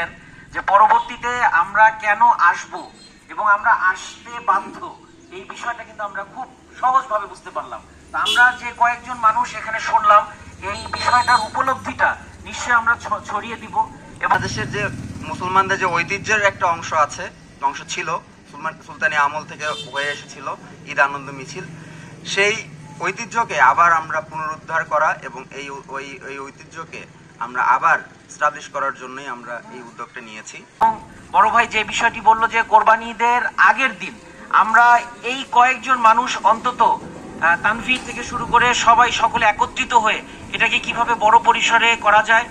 বলেছিলেন যে পরবর্তীতে আমরা কেন আসব এবং আমরা আসতে বাধ্য? এই বিষয়টা কিন্তু আমরা খুব সহজভাবে বুঝতে পারলাম। আমরা যে কয়েকজন মানুষ এখানে শুনলাম, এই বিষয়টার উপলব্ধিটা নিশ্চয়ই আমরা ছড়িয়ে দিব বাংলাদেশের যে মুসলমানদের যে ঐতিহ্যের একটা অংশ আছে অংশ ছিল সুলতানি আমল থেকে হয়ে এসেছিল, ঈদ আনন্দ মিছিল, সেই ঐতিহ্যকে আবার আমরা পুনরুদ্ধার করা এবং এই ওই ঐতিহ্যকে আমরা আবার স্টাবলিশ করার জন্যই আমরা এই উদ্যোগটা নিয়েছি। বড় ভাই যে বিষয়টি বলল যে কোরবানিদের আগের দিন আমরা এই কয়েকজন মানুষ অন্তত তানভীর থেকে শুরু করে সবাই সকলে একত্রিত হয়ে এটাকে কীভাবে বড় পরিসরে করা যায়